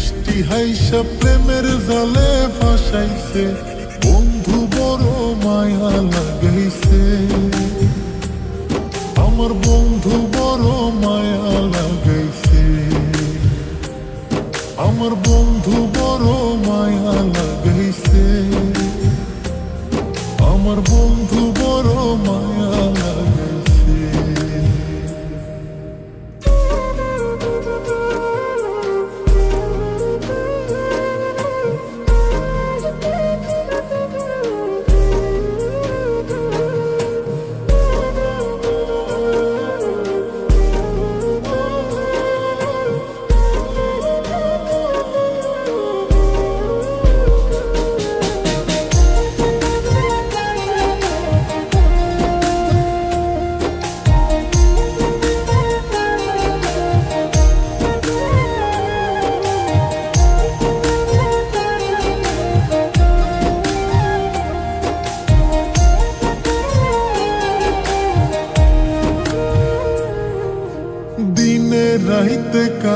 মিষ্টি হাইসা প্রেমের জালে ফাঁসাইছে। বন্ধু বড় মায়া লাগাইছে। আমার বন্ধু বড় মায়া লাগাইছে। আমার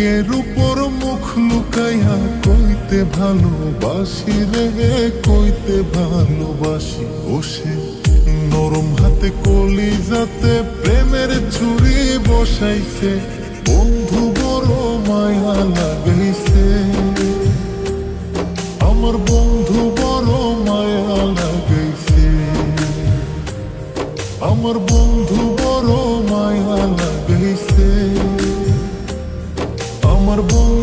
বুকের উপর মুখ লুকাইয়া কইতে ভালোবাসি রে, কইতে ভালোবাসি। বসে নরম হাতে কলি যাতে প্রেমের ছুরি বসাইছে। বন্ধু বড় মায়া লাগাইছে। আমার বন্ধু বড় মায়া লাগাইছে। আমার বন্ধু বড় মায়া লাগাইছে। আমার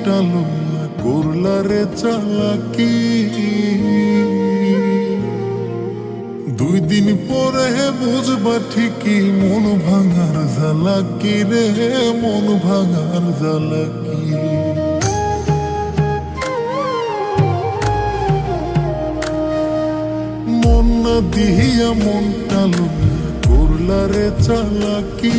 মনটা লইয়া করলা চালাকি। দুই দিন পরে বুঝবা ঠিকই মন ভাঙার জ্বালাকি রে, মন ভাঙার জ্বালাকি। মন না দিহিয়া মনটা লইয়া করলা রে চালাকি।